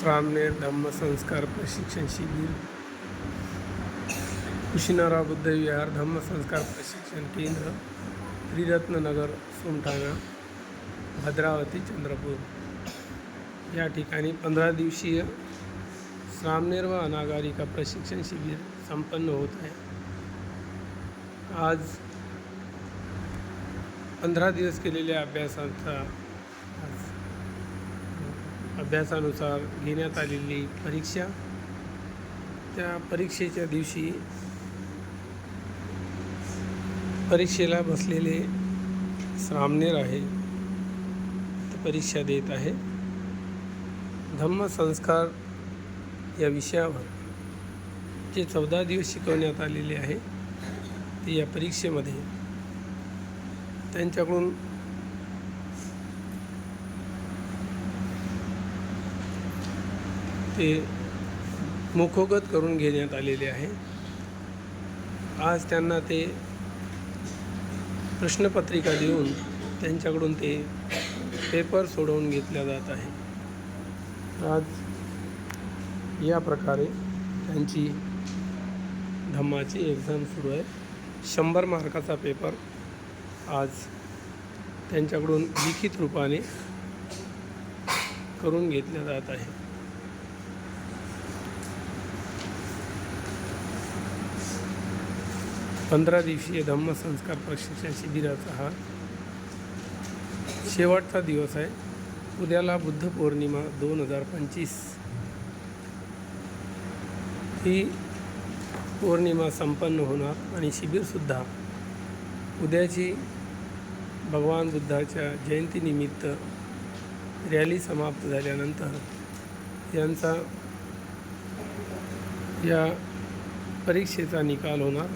श्रामनेर धम्मसंस्कार प्रशिक्षण शिबिर कुशीनारा बुद्ध विहार धम्मसंस्कार प्रशिक्षण केंद्र त्रिरत्ननगर सुमठाणा भद्रावती, चंद्रपूर। या ठिकाणी पंधरा दिवसीय श्रामनेर व अनागारिका प्रशिक्षण शिबिर संपन्न होत आहे। आज पंधरा दिवस केलेल्या अभ्यासाचा अभ्यासानुसार घेण्यात आलेली परीक्षा त्या परीक्षेच्या दिवशी परीक्षेला बसलेले श्रामनेर आहे. ते परीक्षा देत आहे. धम्मसंस्कार या विषयावर जे चौदा दिवस शिकवण्यात आलेले आहे ते या परीक्षेमध्ये त्यांच्याकडून ते मुखोगत करून घेण्यात आलेले आहे. आज त्यांना ते प्रश्नपत्रिका देऊन त्यांच्याकडून ते पेपर सोडवून घेतल्या जात आहे. आज या प्रकारे त्यांची धम्माची एक्झाम सुरू आहे. शंभर मार्काचा पेपर आज त्यांच्याकडून लिखित रूपाने करून घेतल्या जात आहे. पंधरा दिवसीय धम्मसंस्कार प्रशिक्षण शिबिराचा हा शेवटचा दिवस आहे. उद्याला बुद्ध पौर्णिमा दोन हजार पंचवीस. ही पौर्णिमा संपन्न होणार आणि शिबिरसुद्धा उद्याची भगवान बुद्धाच्या जयंतीनिमित्त रॅली समाप्त झाल्यानंतर यांचा या परीक्षेचा निकाल होणार.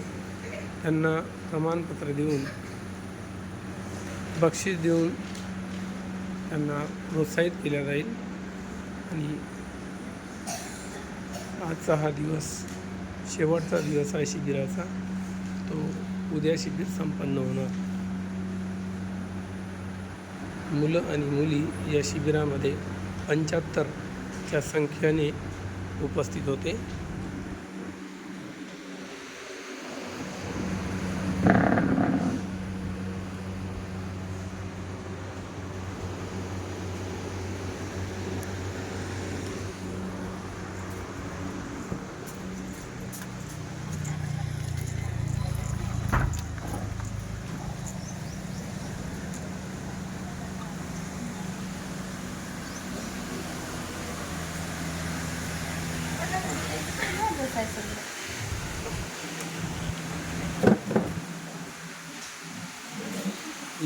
त्यांना प्रमाणपत्र देऊन बक्षीस देऊन त्यांना प्रोत्साहित केल्या जाईल. आणि आजचा हा दिवस शेवटचा दिवस आहे शिबिराचा. तो उद्या शिबिर संपन्न होणार. मुलं आणि मुली या शिबिरामध्ये पंच्याहत्तरच्या संख्येने उपस्थित होते.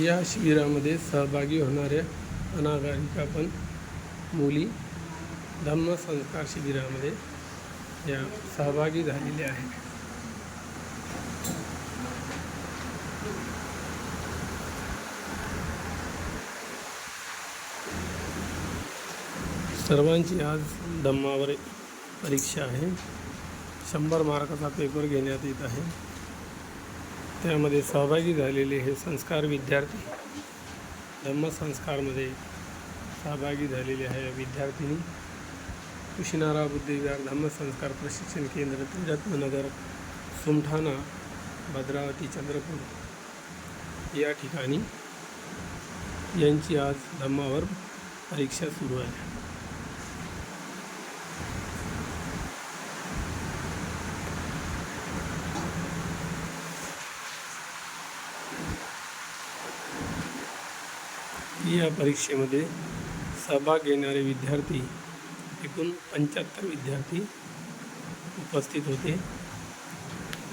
या शिबिरामध्ये सहभागी होणाऱ्या अनागारिका पण मुली धम्मसंस्कार शिबिरामध्ये या सहभागी झालेल्या आहेत. सर्वांची आज धम्मावर परीक्षा आहे. शंभर मार्काचा पेपर घेण्यात येत आहे. त्यामध्ये सहभागी झालेले हे संस्कार विद्यार्थी धम्मसंस्कारमध्ये सहभागी झालेले आहे विद्यार्थिनी. कुशिनारा बुद्धिविहार धम्मसंस्कार प्रशिक्षण केंद्र त्रिरत्ननगर सुमठाणा भद्रावती चंद्रपूर. या ठिकाणी यांची आज धम्मावर परीक्षा सुरू आहे. या परीक्षेमध्ये सहभाग घेणारे विद्यार्थी एकूण पंच्याहत्तर विद्यार्थी उपस्थित होते.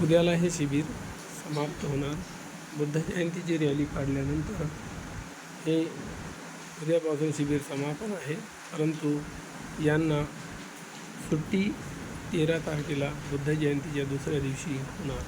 उद्याला हे शिबिर समाप्त होणार. बुद्ध जयंतीची रॅली काढल्यानंतर हे उद्यापासून शिबिर समापन आहे. परंतु यांना सुट्टी तेरा तारखेला बुद्ध जयंतीच्या दुसऱ्या दिवशी होणार.